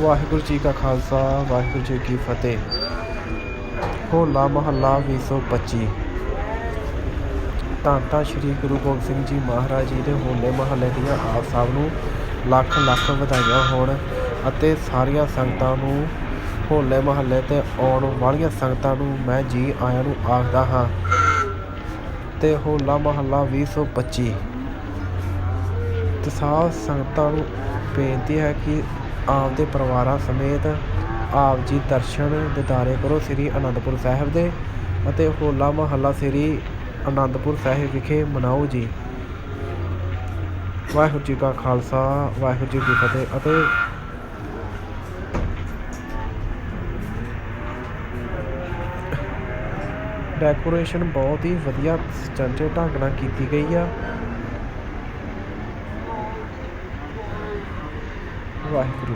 ਵਾਹਿਗੁਰੂ ਜੀ ਕਾ ਖਾਲਸਾ, ਵਾਹਿਗੁਰੂ ਜੀ ਕੀ ਫਤਿਹ। ਹੋਲਾ ਮਹੱਲਾ 225 ਧੰਨ ਤਾਂ ਸ਼੍ਰੀ ਗੁਰੂ ਗੋਬਿੰਦ ਸਿੰਘ ਜੀ ਮਹਾਰਾਜ ਜੀ ਦੇ ਹੋਲੇ ਮਹੱਲੇ ਦੀਆਂ ਆਪ ਸਭ ਨੂੰ ਲੱਖ ਲੱਖ ਵਧਾਈਆਂ ਹੋਣ ਅਤੇ ਸਾਰੀਆਂ ਸੰਗਤਾਂ ਨੂੰ ਹੋਲੇ ਮਹੱਲੇ ਤੇ ਆਉਣ ਵਾਲੀਆਂ ਸੰਗਤਾਂ ਨੂੰ ਮੈਂ ਜੀ ਆਇਆਂ ਨੂੰ ਆਖਦਾ ਹਾਂ। ਤੇ ਹੋਲਾ ਮਹੱਲਾ 225 ਤੇ ਸਾਧ ਸੰਗਤਾਂ ਨੂੰ ਬੇਨਤੀ ਹੈ ਕਿ ਆਪਦੇ ਪਰਿਵਾਰਾਂ ਸਮੇਤ ਆਪ ਜੀ ਦਰਸ਼ਨ ਦਿਦਾਰੇ ਕਰੋ ਸ੍ਰੀ ਅਨੰਦਪੁਰ ਸਾਹਿਬ ਦੇ ਅਤੇ ਹੋਲਾ ਮਹੱਲਾ ਸ੍ਰੀ ਅਨੰਦਪੁਰ ਸਾਹਿਬ ਵਿਖੇ ਮਨਾਓ ਜੀ। ਵਾਹਿਗੁਰੂ ਜੀ ਕਾ ਖਾਲਸਾ, ਵਾਹਿਗੁਰੂ ਜੀ ਕੀ ਫਤਿਹ ਅਤੇ ਡੈਕੋਰੇਸ਼ਨ ਬਹੁਤ ਹੀ ਵਧੀਆ ਸਟੰਟੇ ਢੰਗ ਨਾਲ ਕੀਤੀ ਗਈ ਆ। ਵਾਹਿਗੁਰੂ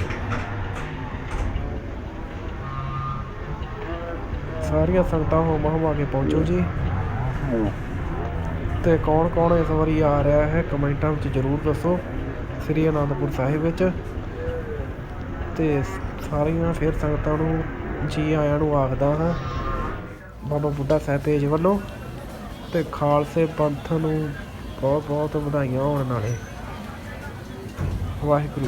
ਸਾਰੀਆਂ ਸੰਗਤਾਂ ਹੋਮ ਹਮਾ ਕੇ ਪਹੁੰਚੋ ਜੀ। ਤੇ ਕੌਣ ਕੌਣ ਇਸ ਵਾਰੀ ਆ ਰਿਹਾ ਹੈ ਕਮੈਂਟਾਂ ਵਿੱਚ ਜ਼ਰੂਰ ਦੱਸੋ ਸ੍ਰੀ ਅਨੰਦਪੁਰ ਸਾਹਿਬ ਵਿੱਚ। ਤੇ ਸਾਰੀਆਂ ਫਿਰ ਸੰਗਤਾਂ ਨੂੰ ਜੀ ਆਇਆਂ ਨੂੰ ਆਖਦਾ ਹਾਂ ਬਾਬਾ ਬੁੱਢਾ ਸਾਹਿਬ ਪੇਜ ਵੱਲੋਂ। ਤੇ ਖਾਲਸੇ ਪੰਥ ਨੂੰ ਬਹੁਤ ਬਹੁਤ ਵਧਾਈਆਂ ਹੋਣ ਨਾਲੇ। ਵਾਹਿਗੁਰੂ।